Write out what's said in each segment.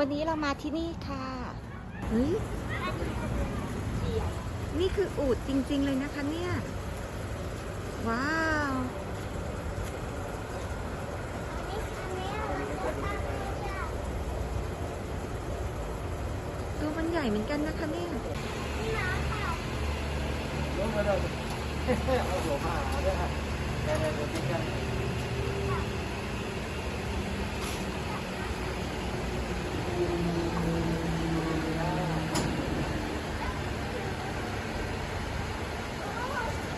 วันนี้เรามาที่นี่ค่ะ เฮ้ย นี่คืออูดจริง ๆ เลยนะคะเนี่ย ว้าวตัวมันใหญ่เหมือนกันนะคะเนี่ยลงมาเลยเอาหัวมาหาด้วยค่ะได้ได้เดี๋ยวทิ้งกัน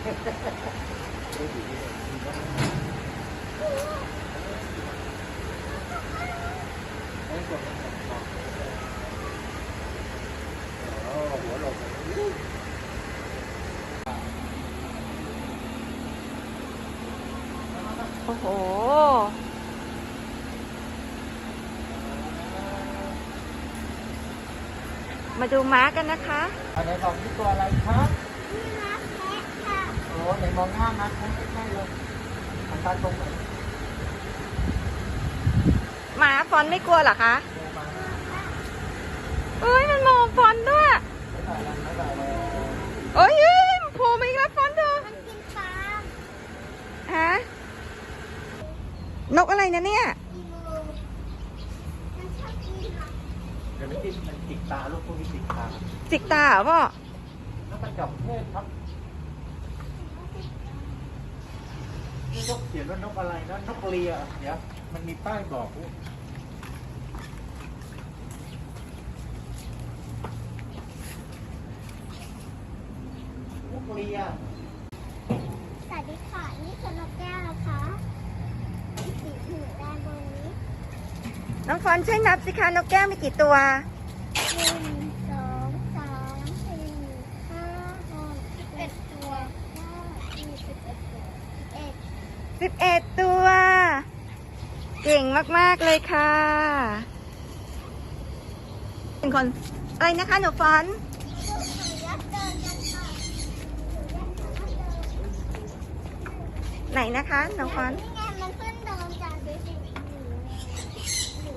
หัวหลบ โอ้โห มาดูม้ากันนะคะอันไหนบอกนี่ตัวอะไรครับ อ้ไหนมองหน้ามาใกล้ๆเลยทางตาตรงไหนหมาฟอนไม่กลัวเหรอคะดูมาเอ้ยมันมองฟอนด้วยไม่ได้แล้วไม่ได้แล้วเอ้ยเอ้ยมันโผล่มาอีกแล้วฟอนเธอฮะนกอะไรนะเนี่ยเดี๋ยวมันติดมันติดตาลูกพวกนี้ติดตาจิกตาเหรอพ่อ แล้วมันจับเพศครับ นี่นกเขียนว่านกอะไรนะนกเลียเดี๋ยวมันมีป้ายบอกด้วยนกเลียสวัสดีค่ะ นี่คือนกแก้วนะคะมีสีหูด้านบนนี้น้องฟอนช่วยนับสิคะนกแก้วมีกี่ตัวหนึ่งสองสามสี่ห้าหกสิบเอ็ดตัวห้าสี่สิบเอ็ดตัวสิบเอ็ด สิบเอ็ดตัว เก่งมาก ๆ เลยค่ะเป็นคนอะไรนะคะ หนูฟอนหนูยักษ์เดินกันค่ะหนูยักษ์เดินไหนนะคะน้องฟอนนี่ไงมันขึ้นเดินจากดูสิหนูหนู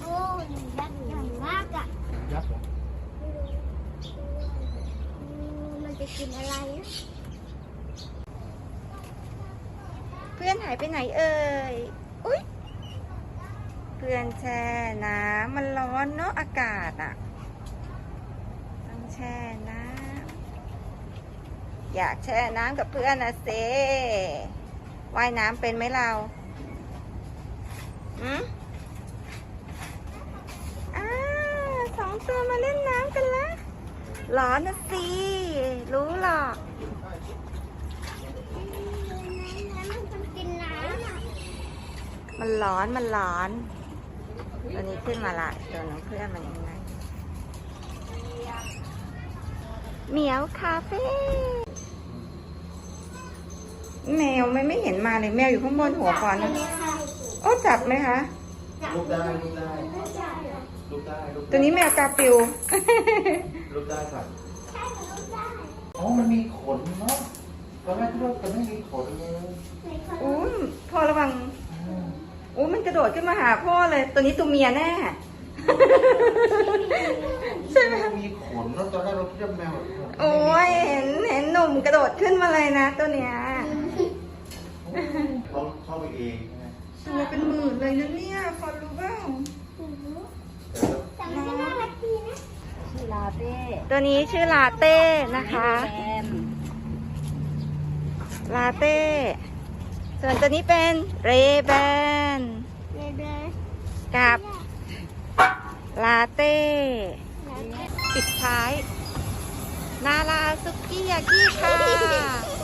โอ้หนูยักษ์ใหญ่มากอะยักษ์เหรออืมมันจะกินอะไรอะ เพื่อนหายไปไหนเอ่ย อุ๊ยเพื่อนแช่น้ำมันร้อนเนาะอากาศอะต้องแช่น้ำอยากแช่น้ำกับเพื่อนนะเซว่ายน้ำเป็นไหมเราอืมอ้าสองตัวมาเล่นน้ำกันละร้อนนะสิ รู้หรอก มันร้อนมันร้อนตัวนี้ขึ้นมาละตัวน้องเพื่อนมันยังไงเหมียวคาเฟ่แมวไม่ไม่เห็นมาเลยแมวอยู่ข้างบนหัวก่อนนะโอ้จับไหมคะลูกได้ลูกได้ลูกได้ลูกตัวนี้แมวกาฟิวลูกได้ค่ะอ๋อมันมีขนเนาะตอนแรกคิดว่าจะไม่มีขนเลยอู้ยพ่อระวังอืมอู้ มันกระโดดขึ้นมาหาพ่อเลย ตัวนี้ตัวเมียแน่ ใช่ไหมมีขนเนาะตอนแรกเราคิดว่าแมวโอ้ยเห็นเห็นหนุ่มกระโดดขึ้นมาเลยนะ ตัวเนี้ยเขาเข้าไปเองนะตัวเป็นหมื่นเลยนะเนี่ยฟอนรู้เปล่าแต่มันก็น่ารักดีนะชื่อลาเต้ตัวนี้ชื่อลาเต้นะคะแซมลาเต้ ส่วนตัวนี้เป็นเรแบนเลยเลย กับลาเต้ ปิดท้าย นาราซุกี้ยากิค่ะ